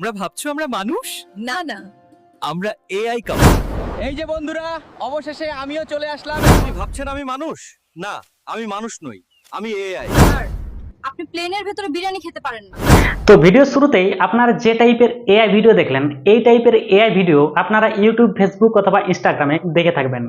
তোমরা ভাবছ আমরা মানুষ? না না। আমরা এআই কাপড় এই যে বন্ধুরা অবশেষে আমিও চলে আসলাম। আপনি ভাবছেন আমি মানুষ? না আমি মানুষ নই আমি এআই আপনি প্লেনের ভেতরে বিরিয়ানি খেতে পারেন না। তো ভিডিও শুরুতেই আপনারা যে টাইপের এআই ভিডিও দেখলেন এই টাইপের এআই ভিডিও আপনারা ইউটিউব ফেসবুক অথবা ইনস্টাগ্রামে দেখে থাকবেন।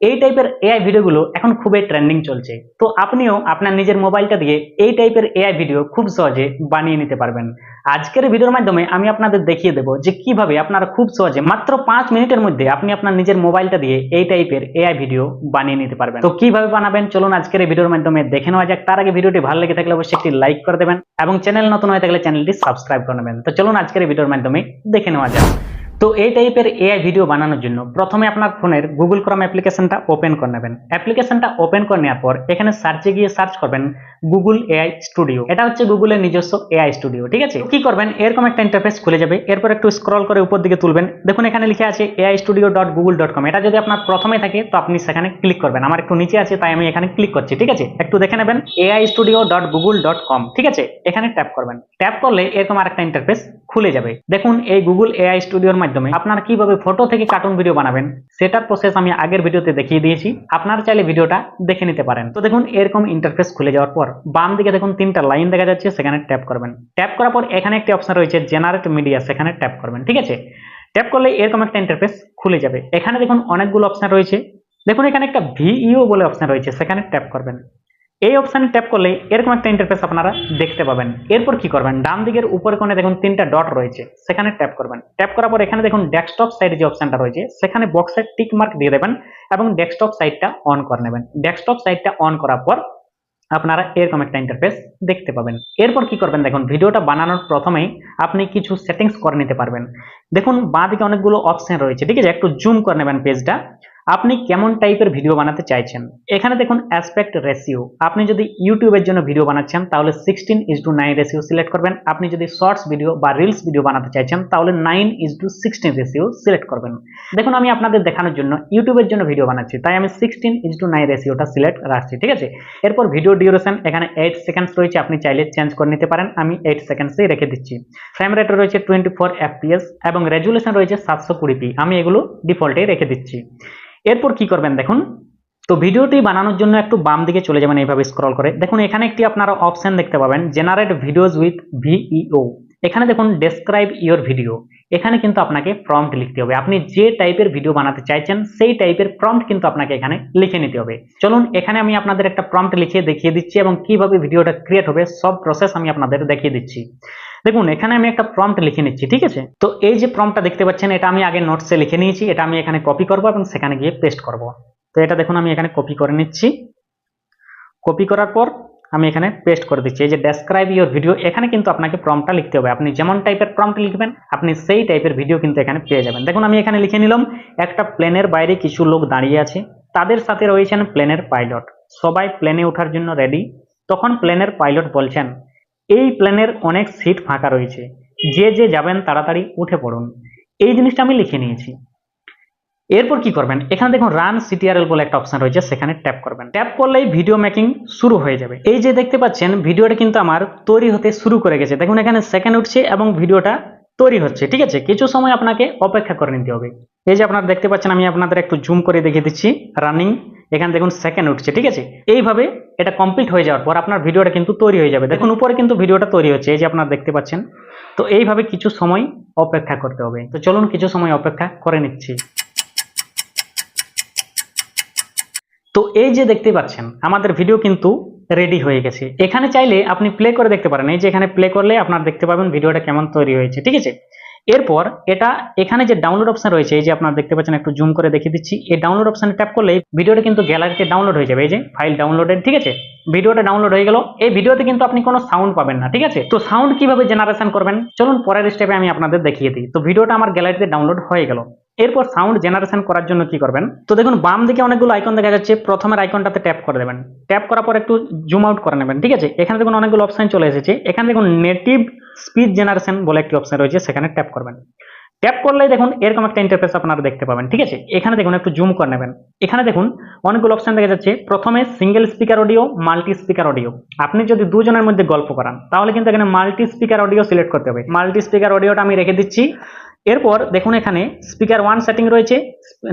এই টাইপের এআই ভিডিওগুলো এখন খুবই ট্রেন্ডিং চলছে। তো আপনিও আপনার নিজের মোবাইলটা দিয়ে এই টাইপের এআই ভিডিও খুব সহজে বানিয়ে নিতে পারবেন। আজকের ভিডিওর মাধ্যমে আমি আপনাদের দেখিয়ে দেবো যে কীভাবে আপনারা খুব সহজে মাত্র পাঁচ মিনিটের মধ্যে আপনি আপনার নিজের মোবাইলটা দিয়ে এই টাইপের এআই ভিডিও বানিয়ে নিতে পারবেন। তো কীভাবে বানাবেন? চলুন আজকের ভিডিওর মাধ্যমে দেখে নেওয়া যাক। তার আগে ভিডিওটি ভালো লেগে থাকলে অবশ্যই একটি লাইক করে দেবেন এবং চ্যানেল নতুন হয়ে থাকলে চ্যানেলটি সাবস্ক্রাইব করে নেবেন। তো চলুন আজকের ভিডিওর মাধ্যমে দেখে নেওয়া যাক। তো এই টাইপের এআই ভিডিও বানানোর জন্য প্রথমে আপনার ফোনের গুগল ক্রম অ্যাপ্লিকেশনটা ওপেন করে নেবেন। অ্যাপ্লিকেশনটা ওপেন করে নেওয়ার পর এখানে সার্চে গিয়ে সার্চ করবেন গুগল এআই স্টুডিও এটা হচ্ছে গুগলের নিজস্ব এআই স্টুডিও ঠিক আছে? কি করবেন? এরকম একটা ইন্টারফেস খুলে যাবে। এরপর একটু স্ক্রল করে উপর দিকে তুলবেন। দেখুন, এখানে লিখে আছে AI studio dot Google dot com এটা যদি আপনার প্রথমে থাকে, তো আপনি সেখানে ক্লিক করবেন। আমার একটু নিচে আছে, তাই আমি এখানে ক্লিক করছি, ঠিক আছে? একটু দেখে নেবেন AI studio dot Google dot com ঠিক আছে? এখানে ট্যাপ করবেন। ট্যাপ করলে এরকম আরেকটা ইন্টারফেস খুলে যাবে। দেখুন, এই গুগল এআই স্টুডিওর মাধ্যমে আপনারা কীভাবে ফটো থেকে কার্টুন ভিডিও বানাবেন সেটার প্রসেস আমি আগের ভিডিওতে দেখিয়ে দিয়েছি। আপনারা চাইলে ভিডিওটা দেখে নিতে পারেন। তো দেখুন, এরকম ইন্টারফেস খুলে যাওয়ার পর বাম দিকে দেখুন, তিনটা লাইন দেখা যাচ্ছে, সেখানে ট্যাপ করবেন। ট্যাপ করার পর এখানে একটি অপশন রয়েছে জেনারেট মিডিয়া সেখানে ট্যাপ করবেন, ঠিক আছে? ট্যাপ করলে এরকম একটা ইন্টারফেস খুলে যাবে। এখানে দেখুন, অনেকগুলো অপশন রয়েছে। দেখুন, এখানে একটা ভিইও বলে অপশন রয়েছে, সেখানে ট্যাপ করবেন। এই অপশানে ট্যাপ করলে এরকম একটা ইন্টারফেস আপনারা দেখতে পাবেন। এরপর কি করবেন? ডান দিকের উপরে কোণে দেখুন তিনটা ডট রয়েছে। সেখানে ট্যাপ করবেন। ট্যাপ করার পর এখানে দেখুন ডেস্কটপ সাইডে যে অপশনটা রয়েছে, সেখানে বক্সে টিক মার্ক দিয়ে দেবেন এবং ডেস্কটপ সাইডটা অন করে নেবেন। ডেস্কটপ সাইডটা অন করার পর আপনারা এরকম একটা ইন্টারফেস দেখতে পাবেন। এরপর কি করবেন দেখুন, ভিডিওটা বানানোর প্রথমেই আপনি কিছু সেটিংস করে নিতে পারবেন। দেখুন বাঁ দিকে অনেকগুলো অপশন রয়েছে। ঠিক আছে? একটু জুম করে নেবেন পেজটা আপনি কেমন টাইপের ভিডিও বানাতে চাইছেন? এখানে দেখুন অ্যাসপেক্ট রেশিও আপনি যদি ইউটিউবের জন্য ভিডিও বানাচ্ছেন, তাহলে sixteen is to nine ratio select করবেন। আপনি যদি শর্টস ভিডিও বা রিলস ভিডিও বানাতে চাইছেন, তাহলে nine is to sixteen ratio select করবেন। দেখুন, আমি আপনাদের দেখানোর জন্য ইউটিউবের জন্য ভিডিও বানাচ্ছি, তাই আমি সিক্সটিন ইজ টু নাইন রেশিওটা সিলেক্ট রাখছি, ঠিক আছে? এরপর ভিডিও ডিউরেশন এখানে এইট সেকেন্ডস রয়েছে, আপনি চাইলে চেঞ্জ করে নিতে পারেন। আমি এইট সেকেন্ডসেই রেখে দিচ্ছি। ফ্রেম রেট রয়েছে টোয়েন্টি ফোর এফপিএস এবং রেজুলেশন রয়েছে সাতশো কুড়ি পি আমি এগুলো ডিফল্টেই রেখে দিচ্ছি। এরপর কি করবেন দেখুন? তো ভিডিওটি বানানোর জন্য একটু বাম দিকে চলে যাবেন এইভাবে স্ক্রল করে। দেখুন, এখানে একটি আপনারা অপশন দেখতে পাবেন জেনারেট ভিডিওজ উইথ ভিইও এখানে দেখুন ডেসক্রাইব ইওর ভিডিও এখানে কিন্তু আপনাকে প্রম্পট লিখতে হবে। আপনি যে টাইপের ভিডিও বানাতে চাইছেন, সেই টাইপের প্রম্পট কিন্তু আপনাকে এখানে লিখে নিতে হবে। চলুন, এখানে আমি আপনাদের একটা প্রম্পট লিখে দেখিয়ে দিচ্ছি এবং কীভাবে ভিডিওটা ক্রিয়েট হবে, সব প্রসেস আমি আপনাদের দেখিয়ে দিচ্ছি। দেখুন, এখানে আমি একটা প্রম্পট লিখে নিচ্ছি, ঠিক আছে? তো এই যে প্রম্পটটা দেখতে পাচ্ছেন, এটা আমি আগে নোটসে লিখে নিয়েছি, এটা আমি এখানে কপি করব এবং সেখানে গিয়ে পেস্ট করব। তো এটা দেখুন, আমি এখানে কপি করে নিচ্ছি। কপি করার পর আমি এখানে পেস্ট করে দিচ্ছি। এই যে ডেসক্রাইব ইওর ভিডিও এখানে কিন্তু আপনাকে প্রম্পটটা লিখতে হবে। আপনি যেমন টাইপের প্রম্পট লিখবেন, আপনি সেই টাইপের ভিডিও কিন্তু এখানে পেয়ে যাবেন। দেখুন, আমি এখানে লিখে নিলাম, একটা প্লেনের বাইরে কিছু লোক দাঁড়িয়ে আছে। তাদের সাথে রয়েছেন প্লেনের পাইলট সবাই প্লেনে ওঠার জন্য রেডি তখন প্লেনের পাইলট বলছেন এই প্ল্যানের অনেক সিট ফাঁকা রয়েছে। যে যে যাবেন তাড়াতাড়ি উঠে পড়ুন। এই জিনিসটা আমি লিখে নিয়েছি। এরপর কি করবেন? এখানে দেখুন রান সিটিআরএল বলে একটা অপশন রয়েছে, সেখানে ট্যাপ করবেন। ট্যাপ করলেই ভিডিও মেকিং শুরু হয়ে যাবে। এই যে দেখতে পাচ্ছেন ভিডিওটা কিন্তু আমার তৈরি হতে শুরু করে গেছে। দেখুন, এখানে সেকেন্ড উঠছে এবং ভিডিওটা তৈরি হচ্ছে, ঠিক আছে? কিছু সময় আপনাকে অপেক্ষা করে নিতে হবে। এই যে আপনারা দেখতে পাচ্ছেন, আমি আপনাদের একটু জুম করে দেখিয়ে দিচ্ছি রানিং এখানে দেখুন সেকেন্ড উঠছে, ঠিক আছে? এইভাবে এটা কমপ্লিট হয়ে যাওয়ার পর আপনার ভিডিওটা কিন্তু তৈরি হয়ে যাবে। দেখুন, উপরে কিন্তু ভিডিওটা তৈরি হচ্ছে, এই যে আপনারা দেখতে পাচ্ছেন। তো এইভাবে কিছু সময় অপেক্ষা করতে হবে। তো চলুন কিছু সময় অপেক্ষা করে নিচ্ছি। তো এই যে দেখতে পাচ্ছেন, আমাদের ভিডিও কিন্তু রেডি হয়ে গেছে। এখানে চাইলে আপনি প্লে করে দেখতে পারেন। এই যে এখানে প্লে করলে আপনার দেখতে পাবেন ভিডিওটা কেমন তৈরি হয়েছে, ঠিক আছে? এরপর এটা এখানে যে ডাউনলোড অপশন রয়েছে, এই যে আপনারা দেখতে পাচ্ছেন, একটু জুম করে দেখিয়ে দিচ্ছি, এই ডাউনলোড অপশনে ট্যাপ করলে ভিডিওটা কিন্তু গ্যালারিতে ডাউনলোড হয়ে যাবে। এই যে ফাইল ডাউনলোডেড ঠিক আছে? ভিডিওটা ডাউনলোড হয়ে গেল। এই ভিডিওতে কিন্তু আপনি কোনো সাউন্ড পাবেন না, ঠিক আছে? তো সাউন্ড কীভাবে জেনারেশন করবেন? চলুন পরের স্টেপে আমি আপনাদের দেখিয়ে দিই। তো ভিডিওটা আমার গ্যালারিতে ডাউনলোড হয়ে গেল। এরপর সাউন্ড জেনারেশন করার জন্য কি করবেন? তো দেখুন, বাম দিকে অনেকগুলো আইকন দেখা যাচ্ছে। প্রথমের আইকনটাতে ট্যাপ করে দেবেন। ট্যাপ করার পর একটু জুম আউট করে নেবেন, ঠিক আছে? এখানে দেখুন অনেকগুলো অপশন চলে এসেছে। এখানে দেখুন নেটিভ স্পিচ জেনারেশন বলে একটি অপশন রয়েছে, সেখানে ট্যাপ করবেন। ট্যাপ করলেই দেখুন এরকম একটা ইন্টারফেস আপনারা দেখতে পাবেন, ঠিক আছে? এখানে দেখুন একটু জুম করে নেবেন। এখানে দেখুন অনেকগুলো অপশন দেখা যাচ্ছে। প্রথমে single speaker audio multi speaker audio আপনি যদি দুজনের মধ্যে গল্প করান, তাহলে কিন্তু এখানে মাল্টি স্পিকার অডিও সিলেক্ট করতে হবে। মাল্টি স্পিকার অডিওটা আমি রেখে দিচ্ছি। এরপর দেখুন এখানে স্পিকার ওয়ান সেটিং রয়েছে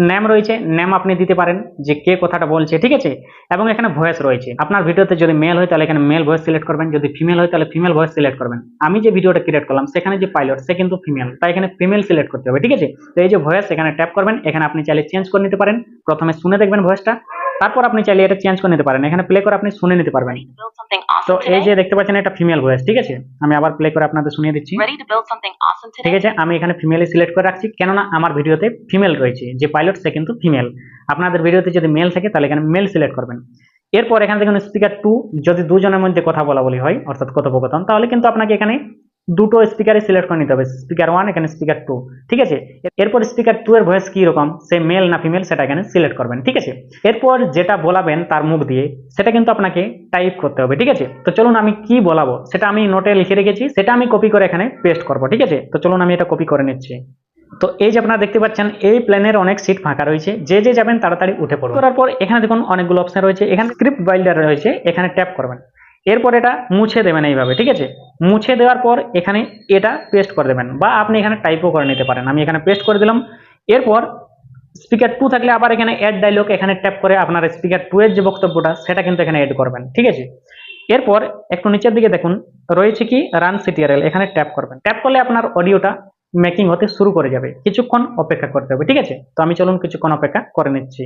নেম রয়েছে নেম আপনি দিতে পারেন যে কে কথাটা বলছে, ঠিক আছে? এবং এখানে ভয়েস রয়েছে। আপনার ভিডিওতে যদি মেল হয়, তাহলে এখানে মেল ভয়েস সিলেক্ট করবেন। যদি ফিমেল হয়, তাহলে ফিমেল ভয়েস সিলেক্ট করবেন। আমি যে ভিডিওটা ক্রিয়েট করলাম, সেখানে যে পাইলট সে কিন্তু ফিমেল তাই এখানে ফিমেল সিলেক্ট করতে হবে, ঠিক আছে? তো এই যে ভয়েস এখানে ট্যাপ করবেন। এখানে আপনি চাইলে চেঞ্জ করে নিতে পারেন। প্রথমে শুনে দেখবেন ভয়েসটা তারপর আপনি চাইলে এটা চেঞ্জ করে নিতে পারেন। এখানে প্লে করে আপনি শুনে নিতে পারবেন। তো এই যে দেখতে পাচ্ছেন এটা ফিমেল ভয়েস ঠিক আছে? আমি আবার প্লে করে আপনাদের শুনিয়ে দিচ্ছি। ঠিক আছে? আমি এখানে ফিমেলে সিলেক্ট করে রাখছি কেননা আমার ভিডিওতে ফিমেল রয়েছে। যে পাইলট সে কিন্তু ফিমেল আপনাদের ভিডিওতে যদি মেল থাকে তাহলে এখানে মেল সিলেক্ট করবেন। এরপর এখানে দেখুন স্পিকার টু যদি দুজনের মধ্যে কথা বলা বলি হয় অর্থাৎ কথোপকথন তাহলে কিন্তু আপনাকে এখানে দুটো স্পিকারে সিলেক্ট করে নিতে হবে। স্পিকার ওয়ান এখানে স্পিকার টু ঠিক আছে? এরপর স্পিকার টু এর ভয়েস কি রকম সে মেল না ফিমেল সেটা এখানে সিলেক্ট করবেন। ঠিক আছে? এরপর যেটা বলাবেন তার মুখ দিয়ে সেটা কিন্তু আপনাকে টাইপ করতে হবে। ঠিক আছে? তো চলুন আমি কি বলাবো? সেটা আমি নোটে লিখে রেখেছি। সেটা আমি কপি করে এখানে পেস্ট করব। ঠিক আছে? তো চলুন আমি এটা কপি করে নিচ্ছি। তো এই যে আপনারা দেখতে পাচ্ছেন এই প্লেনের অনেক সিট ফাঁকা রয়েছে। যে যে যাবেন তাড়াতাড়ি উঠে পড়ুন। করার পর এখানে দেখুন অনেকগুলো অপশন রয়েছে। এখানে স্ক্রিপ্ট বাইল্ডার রয়েছে। এখানে ট্যাপ করবেন। এরপর এটা মুছে দেবেন এইভাবে, ঠিক আছে? মুছে দেওয়ার পর এখানে এটা পেস্ট করে দেবেন বা আপনি এখানে টাইপও করে নিতে পারেন। আমি এখানে পেস্ট করে দিলাম। এরপর স্পিকার টু থাকলে আবার এখানে অ্যাড ডায়লগ এখানে ট্যাপ করে আপনার স্পিকার টু এর যে বক্তব্যটা, সেটা কিন্তু এখানে অ্যাড করবেন, ঠিক আছে? এরপর একটু নিচের দিকে দেখুন, রয়েছে কি রান সিটিআরএল এখানে ট্যাপ করবেন। ট্যাপ করলে আপনার অডিওটা মেকিং হতে শুরু করে যাবে। কিছুক্ষণ অপেক্ষা করতে হবে, ঠিক আছে? তো আমি চলুন কিছুক্ষণ অপেক্ষা করে নিচ্ছি।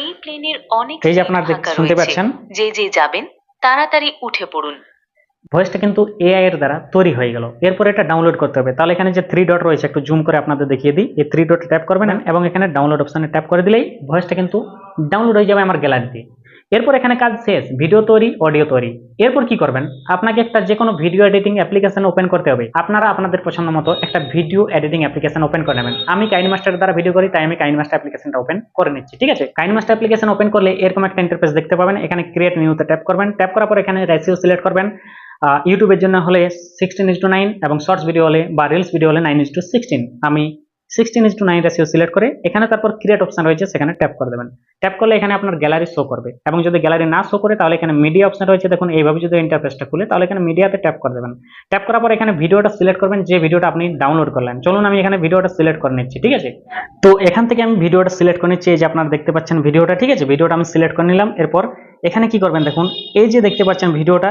এই প্লেনের অনেক এই যে আপনারা শুনতে। পাচ্ছেন? যে যে যাবেন তাড়াতাড়ি উঠে পড়ুন। ভয়েসটা কিন্তু এআই এর দ্বারা তৈরি হয়ে গেল। এরপর এটা ডাউনলোড করতে হবে। তাহলে এখানে যে থ্রি ডট রয়েছে একটু জুম করে আপনাদের দেখিয়ে দিই। এই থ্রি ডট ট্যাপ করবেন এবং এখানে ডাউনলোড অপশনে ট্যাপ করে দিলেই ভয়েসটা কিন্তু ডাউনলোড হয়ে যাবে আমার গ্যালারিতে এরপর এখানে কাজ শেষ ভিডিও তৈরি অডিও তৈরি। এরপর কি করবেন? আপনাকে একটা যে কোনো ভিডিও এডিটিং অ্যাপ্লিকেশন ওপেন করতে হবে। আপনারা আপনাদের পছন্দ মতো একটা ভিডিও এডিটিং অ্যাপ্লিকেশন ওপেন করে নেবেন। আমি কাইন মাস্টার দ্বারা ভিডিও করি, তাই আমি কাইন মাস্টার অ্যাপ্লিকেশনটা ওপেন করে নিচ্ছি, ঠিক আছে? কাইন মাস্টার অ্যাপ্লিকেশন ওপেন করলে এরকম একটা ইন্টারফেস দেখতে পাবেন। এখানে ক্রিয়েট নিউতে ট্যাপ করবেন। ট্যাপ করার পর এখানে রেসিও সিলেক্ট করবেন। ইউটিউবের জন্য হলে সিক্সটিন ইস টু নাইন এবং শর্টস ভিডিও হলে বা রিলস ভিডিও হলে নাইন ইস টু সিক্সটিন আমি sixteen is to nine ratio select করে, এখানে তারপর ক্রিয়েট অপশন রয়েছে, সেখানে ট্যাপ করে দেবেন। ট্যাপ করলে এখানে আপনার গ্যালারি শো করবে। এবং যদি গ্যালারি না শো করে, তাহলে এখানে মিডিয়া অপশন রয়েছে, দেখুন, এইভাবে যদি ইন্টারফেসটা খুলে, তাহলে এখানে মিডিয়াতে ট্যাপ করে দেবেন। ট্যাপ করার পর এখানে ভিডিওটা সিলেক্ট করবেন, যে ভিডিওটা আপনি ডাউনলোড করলেন। চলুন আমি এখানে ভিডিওটা সিলেক্ট করে নিচ্ছি, ঠিক আছে? তো এখান থেকে আমি ভিডিওটা সিলেক্ট করে নিচ্ছি, এই যে আপনারা দেখতে পাচ্ছেন ভিডিওটা ঠিক আছে? ভিডিওটা আমি সিলেক্ট করে নিলাম। এরপর এখানে কি করবেন, দেখুন, এই যে দেখতে পাচ্ছেন ভিডিওটা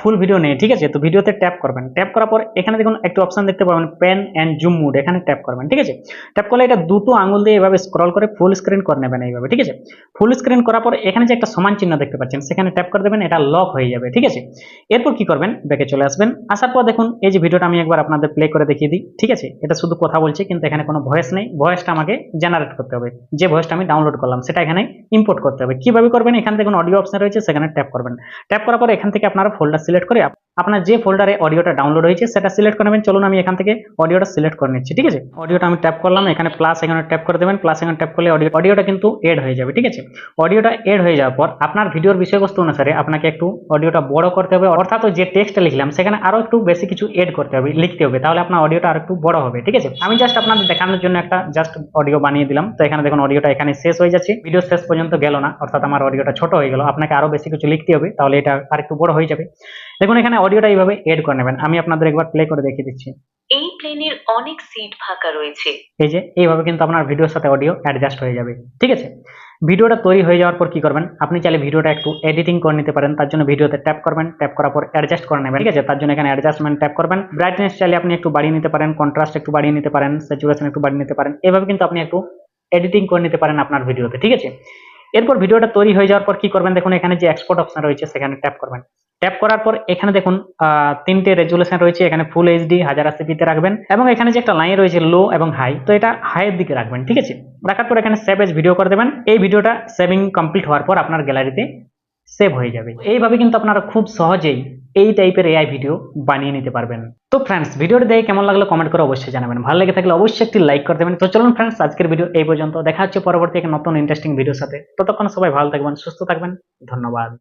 ফুল ভিডিও নেই, ঠিক আছে? তো ভিডিওতে ট্যাপ করবেন। ট্যাপ করার পর এখানে দেখুন একটা অপশন দেখতে পাবেন পেন অ্যান্ড জুম মুড এখানে ট্যাপ করবেন, ঠিক আছে? ট্যাপ করলে এটা দুটো আঙুল দিয়ে এভাবে স্ক্রল করে ফুল স্ক্রিন করে নেবেন এইভাবে, ঠিক আছে? ফুল স্ক্রিন করার পর এখানে যে একটা সমান চিহ্ন দেখতে পাচ্ছেন, সেখানে ট্যাপ করে দেবেন, এটা লক হয়ে যাবে, ঠিক আছে? এরপর কি করবেন? ব্যাকে চলে আসবেন। আসার পর দেখুন, এই যে ভিডিওটা আমি একবার আপনাদের প্লে করে দেখিয়ে দিই, ঠিক আছে? এটা শুধু কথা বলছে, কিন্তু এখানে কোনো ভয়েস নেই। ভয়েসটা আমাকে জেনারেট করতে হবে। যে ভয়েসটা আমি ডাউনলোড করলাম, সেটা এখানে ইম্পোর্ট করতে হবে। কীভাবে করবেন? এখান থেকে অডিও অপশন রয়েছে, সেখানে ট্যাপ করবেন। ট্যাপ করার পর এখান থেকে আপনারা ফোল্ডার সিলেক্ট করে আপনার যে ফোল্ডারে অডিওটা ডাউনলোড হয়েছে, সেটা সিলেক্ট করে নেবেন। চলুন আমি এখান থেকে অডিওটা সিলেক্ট করে নিচ্ছি, ঠিক আছে? অডিওটা আমি ট্যাপ করলাম, এখানে প্লাস এখানে ট্যাপ করে দেবেন। প্লাস এখানে ট্যাপ করলে অডিও অডিওটা কিন্তু এড হয়ে যাবে, ঠিক আছে? অডিওটা এড হয়ে যাওয়ার পর আপনার ভিডিওর বিষয়বস্তু অনুসারে আপনাকে একটু অডিওটা বড় করতে হবে। অর্থাৎ যে টেক্সটটা লিখলাম, সেখানে আরও একটু বেশি কিছু এড করতে হবে, লিখতে হবে। তাহলে আপনার অডিওটা আর একটু বড় হবে, ঠিক আছে? আমি জাস্ট আপনাদের দেখানোর জন্য একটা জাস্ট অডিও বানিয়ে দিলাম। তো এখানে দেখুন অডিওটা এখানে শেষ হয়ে যাচ্ছে। ভিডিও শেষ পর্যন্ত গেল না, অর্থাৎ আমার অডিওটা ছোট হয়ে গেল। আপনাকে আরও বেশি কিছু লিখতে হবে, তাহলে এটা আর একটু বড় হয়ে যাবে। দেখুন এখানে অডিওটা এইভাবে এড করে নেবেন। আমি আপনাদের একবার প্লে করে দেখিয়ে দিচ্ছি। এই প্লেনের অনেক সিট ফাঁকা রয়েছে। এই যে এইভাবে কিন্তু আপনার ভিডিওর সাথে অডিও অ্যাডজাস্ট হয়ে যাবে। ঠিক আছে? ভিডিওটা তৈরি হয়ে যাওয়ার পর কি করবেন? আপনি চাইলে ভিডিওটা একটু এডিটিং করে নিতে পারেন। তার জন্য ভিডিওতে ট্যাপ করবেন। ট্যাপ করার পর অ্যাডজাস্ট করে নেবেন। ঠিক আছে? তার জন্য এখানে অ্যাডজাস্টমেন্ট ট্যাপ করবেন। ব্রাইটনেস চাইলে আপনি একটু বাড়িয়ে নিতে পারেন। কন্ট্রাস্ট একটু বাড়িয়ে নিতে পারেন। স্যাচুরেশন একটু বাড়িয়ে নিতে পারেন। এভাবে কিন্তু আপনি একটু এডিটিং করে নিতে পারেন আপনার ভিডিওতে ঠিক আছে? এরপর ভিডিওটা তৈরি হয়ে যাওয়ার পর কি করবেন? দেখুন এখানে যে এক্সপোর্ট অপশন রয়েছে সেখানে ট্যাপ করবেন। ট্যাপ করার পর এখানে দেখুন তিনটে রেজুলেশন রয়েছে। এখানে ফুল এইচডি হাজার আশিপিতে রাখবেন এবং এখানে যে একটা লাইন রয়েছে লো এবং হাই তো এটা হাইয়ের দিকে রাখবেন, ঠিক আছে? রাখার পর এখানে সেভ এজ ভিডিও করে দেবেন। এই ভিডিওটা সেভিং কমপ্লিট হওয়ার পর আপনার গ্যালারিতে সেভ হয়ে যাবে। এইভাবে কিন্তু আপনারা খুব সহজেই এই টাইপের এআই ভিডিও বানিয়ে নিতে পারবেন। তো ফ্রেন্ডস ভিডিওটি দেখে কেমন লাগল কমেন্ট করে অবশ্যই জানাবেন। ভালো লেগে থাকলে অবশ্যই একটি লাইক করে দেবেন। তো চলুন ফ্রেন্ডস আজকের ভিডিও এই পর্যন্ত। দেখা হচ্ছে পরবর্তী এক নতুন ইন্টারেস্টিং ভিডিওর সাথে। ততক্ষণ সবাই ভালো থাকবেন, সুস্থ থাকবেন। ধন্যবাদ।